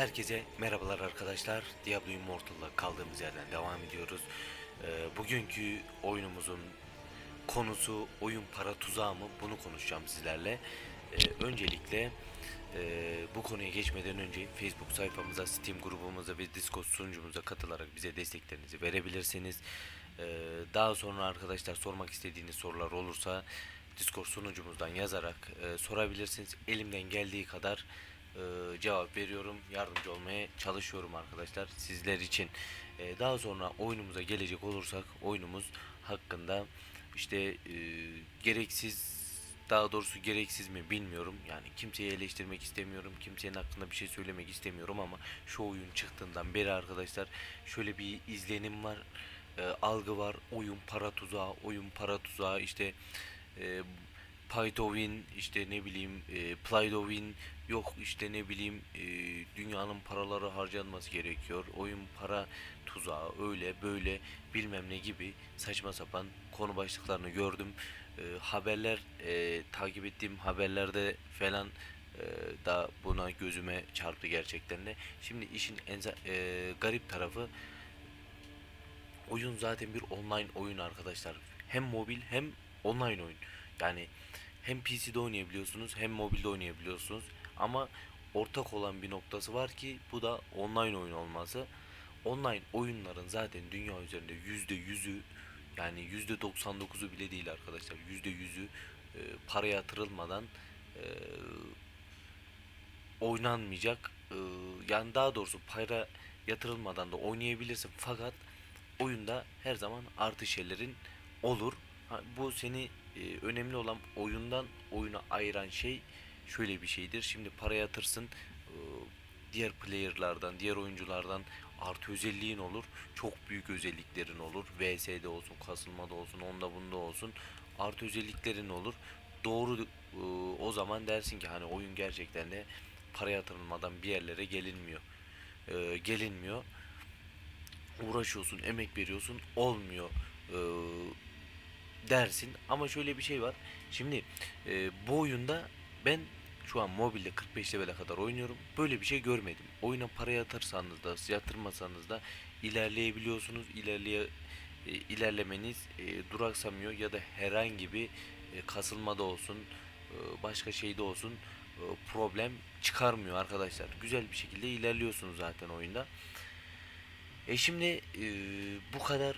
Herkese merhabalar arkadaşlar. Diablo Immortal'la kaldığımız yerden devam ediyoruz. Ee, bugünkü oyunumuzun konusu oyun para tuzağı mı? Bunu konuşacağım sizlerle. Ee, öncelikle e, bu konuya geçmeden önce Facebook sayfamıza, Steam grubumuza ve Discord sunucumuza katılarak bize desteklerinizi verebilirsiniz. Ee, daha sonra arkadaşlar sormak istediğiniz sorular olursa Discord sunucumuzdan yazarak e, sorabilirsiniz. Elimden geldiği kadar e, cevap veriyorum, yardımcı olmaya çalışıyorum arkadaşlar sizler için. E, daha sonra oyunumuza gelecek olursak oyunumuz hakkında işte e, gereksiz daha doğrusu gereksiz mi bilmiyorum. Yani kimseyi eleştirmek istemiyorum. Kimsenin hakkında bir şey söylemek istemiyorum ama şu oyun çıktığından beri arkadaşlar şöyle bir izlenim var. e, algı var. Oyun para tuzağı, oyun para tuzağı işte e, Pay to win işte ne bileyim e, play to win yok işte ne bileyim e, dünyanın paraları harcanması gerekiyor oyun para tuzağı öyle böyle bilmem ne gibi saçma sapan konu başlıklarını gördüm. E, haberler e, takip ettiğim haberlerde falan e, da buna gözüme çarptı gerçekten de. Şimdi işin en e, garip tarafı oyun zaten bir online oyun arkadaşlar. Hem mobil hem online oyun. Yani hem PC'de oynayabiliyorsunuz hem mobilde oynayabiliyorsunuz. Ama ortak olan bir noktası var ki bu da online oyun olması. Online oyunların zaten dünya üzerinde yüzde yüzü yani yüzde 99'u bile değil arkadaşlar. Yüzde yüzü e, para yatırılmadan e, oynanmayacak. E, yani daha doğrusu para yatırılmadan da oynayabilirsin. Fakat oyunda her zaman artı şeylerin olur. Bu seni e, önemli olan oyundan oyuna ayıran şey şöyle bir şeydir. Şimdi para yatırsın e, diğer player'lardan, diğer oyunculardan artı özelliğin olur. Çok büyük özelliklerin olur. VS'de olsun, kasılmada olsun, onda bunda olsun. Artı özelliklerin olur. Doğru e, o zaman dersin ki hani oyun gerçekten de para yatırılmadan bir yerlere gelinmiyor. E, gelinmiyor. Uğraşıyorsun, emek veriyorsun, olmuyor. E, dersin ama şöyle bir şey var. Şimdi e, bu oyunda ben şu an mobilde 45 level'e kadar oynuyorum. Böyle bir şey görmedim. Oyuna para yatırsanız da yatırmasanız da ilerleyebiliyorsunuz. İlerleye e, ilerlemeniz e, duraksamıyor ya da herhangi bir e, kasılmada olsun, e, başka şeyde olsun e, problem çıkarmıyor arkadaşlar. Güzel bir şekilde ilerliyorsunuz zaten oyunda. E şimdi e, bu kadar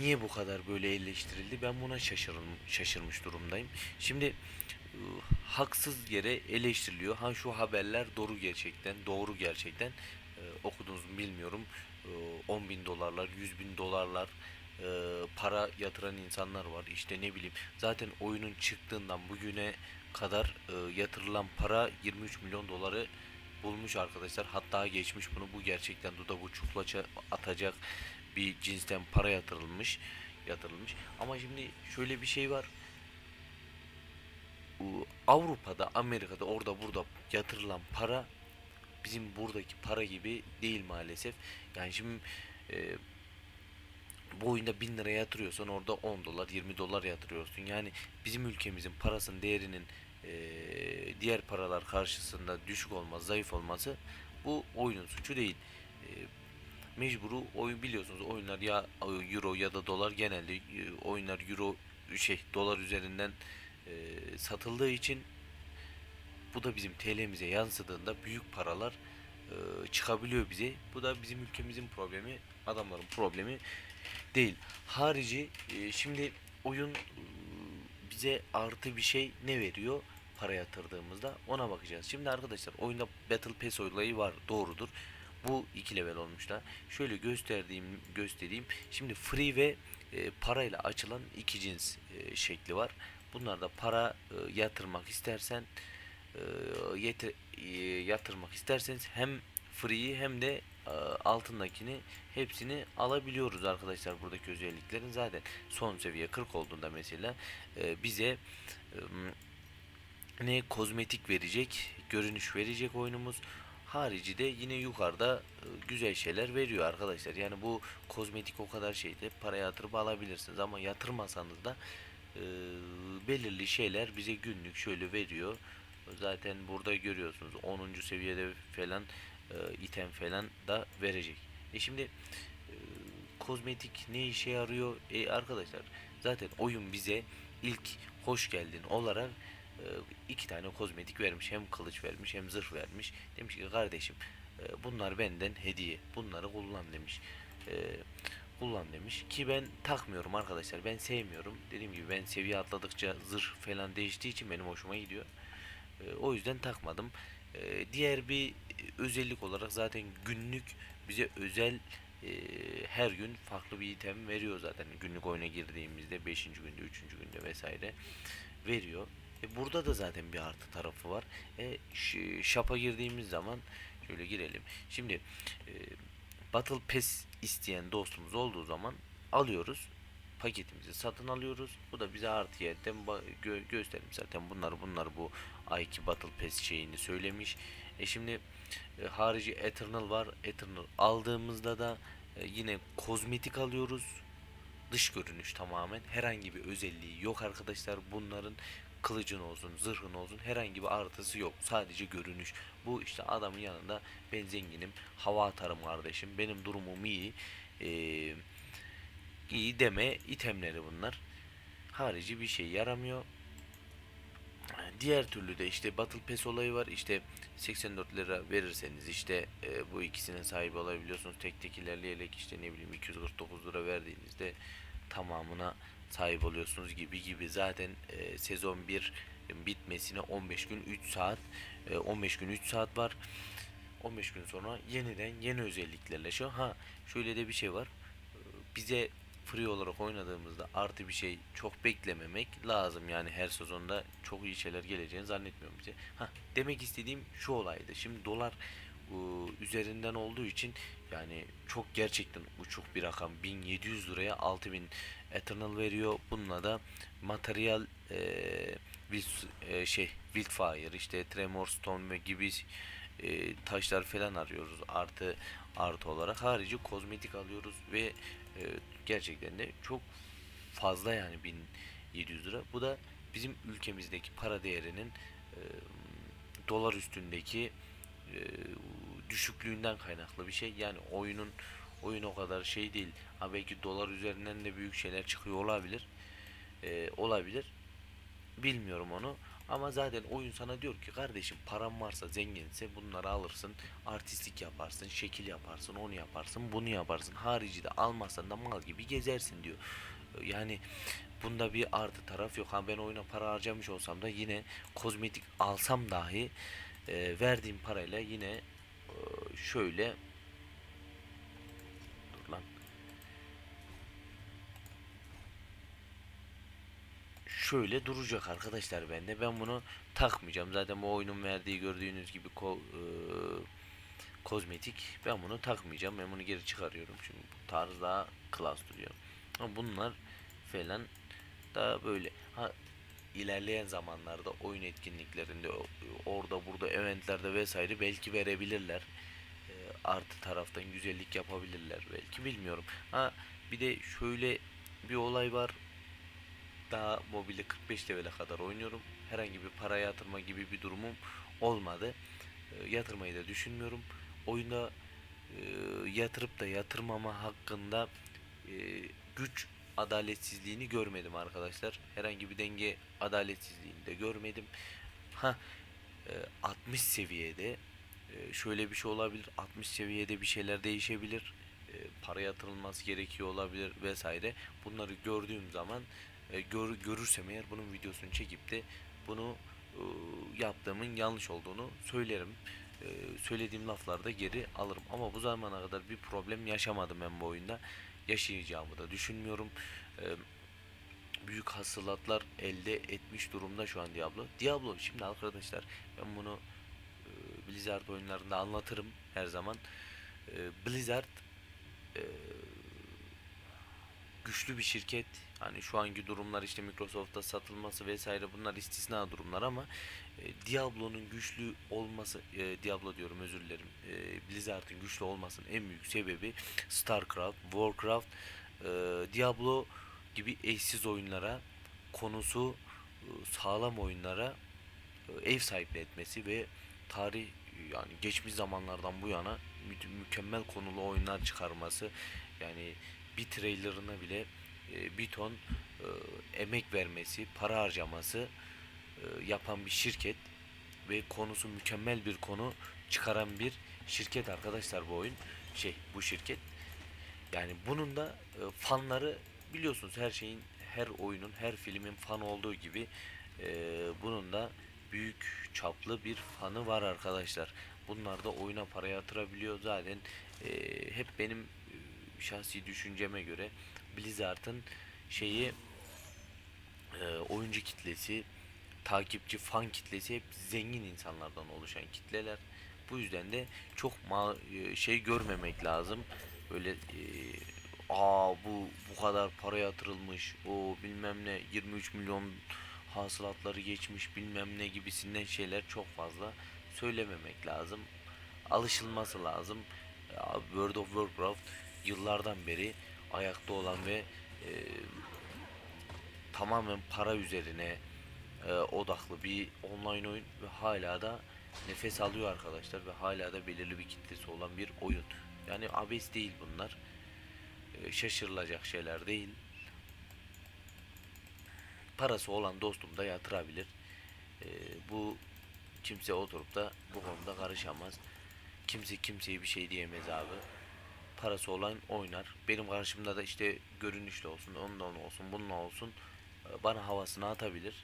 niye bu kadar böyle eleştirildi ben buna şaşırım, şaşırmış durumdayım. Şimdi haksız yere eleştiriliyor. Ha şu haberler doğru gerçekten, doğru gerçekten e, okudunuz mu bilmiyorum. E, 10 bin dolarlar, 100 bin dolarlar e, para yatıran insanlar var. İşte ne bileyim zaten oyunun çıktığından bugüne kadar e, yatırılan para 23 milyon doları bulmuş arkadaşlar. Hatta geçmiş bunu. Bu gerçekten dudak uçuklaça atacak bir cinsten para yatırılmış yatırılmış. Ama şimdi şöyle bir şey var. Avrupa'da, Amerika'da, orada burada yatırılan para bizim buradaki para gibi değil maalesef. Yani şimdi e, bu oyunda 1000 lira yatırıyorsan orada 10 dolar 20 dolar yatırıyorsun. Yani bizim ülkemizin parasının değerinin e, diğer paralar karşısında düşük olması, zayıf olması bu oyunun suçu değil. E, mecburu oyun biliyorsunuz oyunlar ya euro ya da dolar genelde e, oyunlar euro şey dolar üzerinden e, satıldığı için bu da bizim TL'mize yansıdığında büyük paralar e, çıkabiliyor bize. Bu da bizim ülkemizin problemi, adamların problemi değil. Harici e, şimdi oyun e, bize artı bir şey ne veriyor? Para yatırdığımızda ona bakacağız. Şimdi arkadaşlar oyunda Battle Pass olayı var doğrudur. Bu iki level olmuşlar. Şöyle gösterdiğim göstereyim. Şimdi free ve e, parayla açılan iki cins e, şekli var. Bunlarda para e, yatırmak istersen e, yetir, e, yatırmak isterseniz hem free'yi hem de e, altındakini hepsini alabiliyoruz arkadaşlar buradaki özelliklerin zaten son seviye 40 olduğunda mesela e, bize e, ne kozmetik verecek görünüş verecek oyunumuz harici de yine yukarıda e, güzel şeyler veriyor arkadaşlar yani bu kozmetik o kadar şeyde para yatırıp alabilirsiniz ama yatırmasanız da e, belirli şeyler bize günlük şöyle veriyor Zaten burada görüyorsunuz 10. seviyede falan e, item falan da verecek. E şimdi e, kozmetik ne işe yarıyor? E arkadaşlar zaten oyun bize ilk hoş geldin olarak iki tane kozmetik vermiş. Hem kılıç vermiş hem zırh vermiş. Demiş ki kardeşim e, bunlar benden hediye. Bunları kullan demiş. E, kullan demiş ki ben takmıyorum arkadaşlar. Ben sevmiyorum. Dediğim gibi ben seviye atladıkça zırh falan değiştiği için benim hoşuma gidiyor. E, o yüzden takmadım. E, diğer bir özellik olarak zaten günlük bize özel e, her gün farklı bir item veriyor zaten. Günlük oyuna girdiğimizde 5. günde, 3. günde vesaire veriyor. E, burada da zaten bir artı tarafı var. E, ş- shop'a girdiğimiz zaman şöyle girelim. Şimdi e, Battle Pass isteyen dostumuz olduğu zaman alıyoruz. Paketimizi satın alıyoruz. Bu da bize artı yerden gö- göstermiş zaten bunlar bunlar bu ayki Battle Pass şeyini söylemiş. E şimdi e, harici Eternal var. Eternal aldığımızda da e, yine kozmetik alıyoruz. Dış görünüş tamamen herhangi bir özelliği yok arkadaşlar. Bunların kılıcın olsun, zırhın olsun herhangi bir artısı yok. Sadece görünüş. Bu işte adamın yanında ben zenginim, hava atarım kardeşim, benim durumum iyi. Ee, iyi deme itemleri bunlar. Harici bir şey yaramıyor. Diğer türlü de işte Battle Pass olayı var. İşte 84 lira verirseniz işte e, bu ikisinin sahibi olabiliyorsunuz. Tek tek ilerleyerek işte ne bileyim 249 lira verdiğinizde tamamına sahip oluyorsunuz gibi gibi. Zaten e, sezon 1 bitmesine 15 gün 3 saat e, 15 gün 3 saat var. 15 gün sonra yeniden yeni özelliklerle şu ha şöyle de bir şey var. Bize free olarak oynadığımızda artı bir şey çok beklememek lazım yani her sezonda çok iyi şeyler geleceğini zannetmiyorum bize. Ha demek istediğim şu olaydı. Şimdi dolar üzerinden olduğu için yani çok gerçekten uçuk bir rakam 1700 liraya 6000 Eternal veriyor. Bununla da materyal e, Wild- e, şey Wildfire işte Tremor Stone ve gibi e, taşlar falan arıyoruz artı artı olarak harici kozmetik alıyoruz ve e, gerçekten de çok fazla yani 1700 lira. Bu da bizim ülkemizdeki para değerinin e, dolar üstündeki e, düşüklüğünden kaynaklı bir şey. Yani oyunun oyun o kadar şey değil. Ha belki dolar üzerinden de büyük şeyler çıkıyor olabilir. E, olabilir. Bilmiyorum onu. Ama zaten oyun sana diyor ki kardeşim param varsa zenginse bunları alırsın. Artistik yaparsın, şekil yaparsın, onu yaparsın, bunu yaparsın. Harici de almazsan da mal gibi gezersin diyor. Yani bunda bir artı taraf yok. Ha ben oyuna para harcamış olsam da yine kozmetik alsam dahi e, verdiğim parayla yine şöyle dur lan şöyle duracak arkadaşlar bende. Ben bunu takmayacağım. Zaten bu oyunun verdiği gördüğünüz gibi ko e, kozmetik. Ben bunu takmayacağım. Ben bunu geri çıkarıyorum. Çünkü bu tarz daha klas duruyor. Ama bunlar falan da böyle. Ha ilerleyen zamanlarda oyun etkinliklerinde orada burada eventlerde vesaire belki verebilirler. E, artı taraftan güzellik yapabilirler belki bilmiyorum. Ha bir de şöyle bir olay var daha mobilde 45 levele kadar oynuyorum. Herhangi bir para yatırma gibi bir durumum olmadı. E, yatırmayı da düşünmüyorum. Oyunda e, yatırıp da yatırmama hakkında e, güç adaletsizliğini görmedim arkadaşlar. Herhangi bir denge adaletsizliğini de görmedim. Ha e, 60 seviyede e, şöyle bir şey olabilir. 60 seviyede bir şeyler değişebilir. E, para yatırılması gerekiyor olabilir vesaire. Bunları gördüğüm zaman e, gör, görürsem eğer bunun videosunu çekip de bunu e, yaptığımın yanlış olduğunu söylerim. E, söylediğim laflarda geri alırım. Ama bu zamana kadar bir problem yaşamadım ben bu oyunda. Yaşayacağımı da düşünmüyorum. E, büyük hasılatlar elde etmiş durumda şu an Diablo. Diablo şimdi arkadaşlar ben bunu e, Blizzard oyunlarında anlatırım her zaman. E, Blizzard e, güçlü bir şirket. Hani şu anki durumlar işte Microsoft'ta satılması vesaire bunlar istisna durumlar ama e, Diablo'nun güçlü olması e, Diablo diyorum özür dilerim. E, Blizzard'ın güçlü olmasının en büyük sebebi StarCraft, Warcraft, e, Diablo gibi eşsiz oyunlara konusu e, sağlam oyunlara e, ev sahipliği etmesi ve tarih yani geçmiş zamanlardan bu yana mü- mükemmel konulu oyunlar çıkarması yani bir trailerına bile e, bir ton e, emek vermesi, para harcaması e, yapan bir şirket ve konusu mükemmel bir konu çıkaran bir şirket arkadaşlar bu oyun. Şey bu şirket. Yani bunun da e, fanları biliyorsunuz her şeyin her oyunun her filmin fan olduğu gibi e, bunun da büyük çaplı bir fanı var arkadaşlar. Bunlar da oyuna para yatırabiliyor. Zaten e, hep benim şahsi düşünceme göre Blizzard'ın şeyi e, oyuncu kitlesi takipçi fan kitlesi hep zengin insanlardan oluşan kitleler. Bu yüzden de çok ma e, şey görmemek lazım. Böyle e, aa bu bu kadar para yatırılmış. O bilmem ne 23 milyon hasılatları geçmiş bilmem ne gibisinden şeyler çok fazla söylememek lazım. Alışılması lazım. Ya, World of Warcraft yıllardan beri ayakta olan ve e, tamamen para üzerine e, odaklı bir online oyun ve hala da nefes alıyor arkadaşlar ve hala da belirli bir kitlesi olan bir oyun. Yani abes değil bunlar. E, şaşırılacak şeyler değil. Parası olan dostum da yatırabilir. E, bu kimse oturup da bu konuda karışamaz. Kimse kimseye bir şey diyemez abi. Parası olan oynar. Benim karşımda da işte görünüşlü olsun, ondan olsun, bununla olsun e, bana havasını atabilir.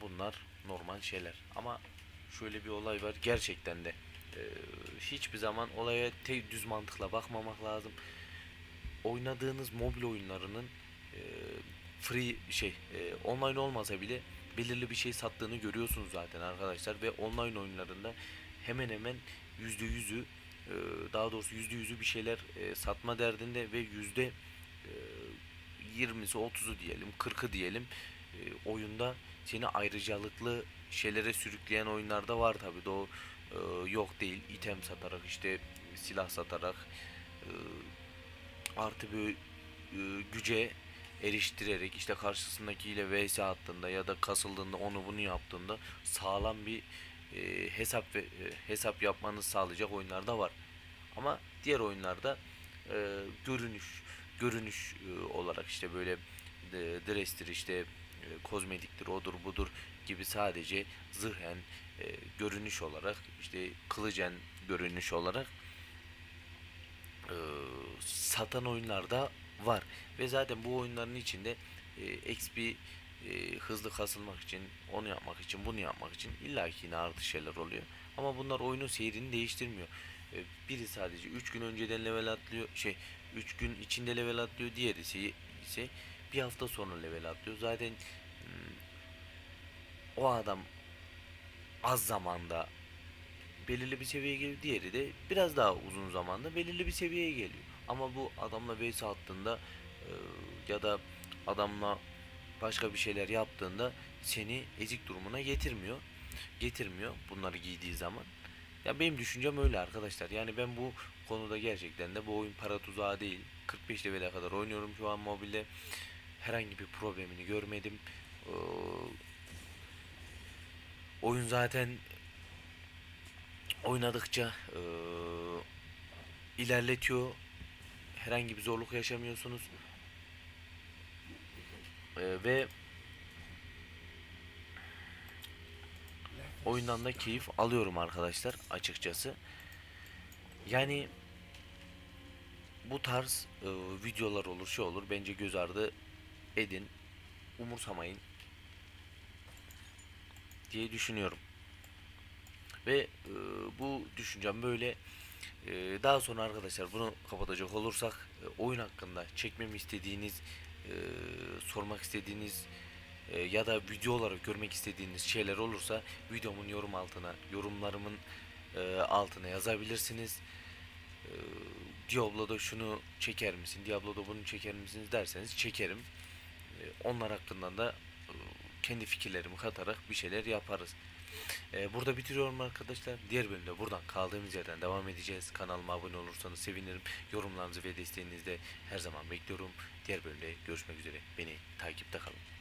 Bunlar normal şeyler. Ama şöyle bir olay var. Gerçekten de e, hiçbir zaman olaya tek düz mantıkla bakmamak lazım. Oynadığınız mobil oyunlarının e, free şey e, online olmasa bile belirli bir şey sattığını görüyorsunuz zaten arkadaşlar ve online oyunlarında hemen hemen yüzde yüzü e, daha doğrusu yüzde yüzü bir şeyler e, satma derdinde ve yüzde e, 20'si 30'u diyelim 40'ı diyelim e, oyunda seni ayrıcalıklı şeylere sürükleyen oyunlarda var tabi de o yok değil item satarak işte silah satarak artı bir güce eriştirerek işte karşısındakiyle vs attığında ya da kasıldığında onu bunu yaptığında sağlam bir e, hesap ve e, hesap yapmanızı sağlayacak oyunlar da var. Ama diğer oyunlarda e, görünüş görünüş e, olarak işte böyle e, dress'tir işte e, kozmetiktir odur budur gibi sadece zırhen e, görünüş olarak işte kılıcen görünüş olarak e, satan oyunlarda var ve zaten bu oyunların içinde e, XP e, hızlı kasılmak için onu yapmak için bunu yapmak için illaki yine artı şeyler oluyor ama bunlar oyunun seyrini değiştirmiyor E, biri sadece 3 gün önceden level atlıyor şey 3 gün içinde level atlıyor diğeri ise, bir hafta sonra level atlıyor zaten hmm, o adam az zamanda belirli bir seviyeye geliyor. Diğeri de biraz daha uzun zamanda belirli bir seviyeye geliyor. Ama bu adamla vs attığında e, ya da adamla başka bir şeyler yaptığında seni ezik durumuna getirmiyor. Getirmiyor bunları giydiği zaman. Ya benim düşüncem öyle arkadaşlar. Yani ben bu konuda gerçekten de bu oyun para tuzağı değil. 45 level'e kadar oynuyorum şu an mobilde. Herhangi bir problemini görmedim. Ee, oyun zaten oynadıkça eee, ilerletiyor. Herhangi bir zorluk yaşamıyorsunuz. Eee, ve oyundan da keyif alıyorum arkadaşlar açıkçası. Yani bu tarz eee, videolar olur, şey olur. Bence göz ardı edin. Umursamayın diye düşünüyorum. Ve e, bu düşüncem böyle. E, daha sonra arkadaşlar bunu kapatacak olursak e, oyun hakkında çekmemi istediğiniz, e, sormak istediğiniz e, ya da video olarak görmek istediğiniz şeyler olursa videomun yorum altına, yorumlarımın e, altına yazabilirsiniz. E, Diablo'da şunu çeker misin, Diablo'da bunu çeker misiniz derseniz çekerim. E, onlar hakkında da e, kendi fikirlerimi katarak bir şeyler yaparız. Ee, burada bitiriyorum arkadaşlar. Diğer bölümde buradan kaldığımız yerden devam edeceğiz. Kanalıma abone olursanız sevinirim. Yorumlarınızı ve desteğinizi de her zaman bekliyorum. Diğer bölümde görüşmek üzere. Beni takipte kalın.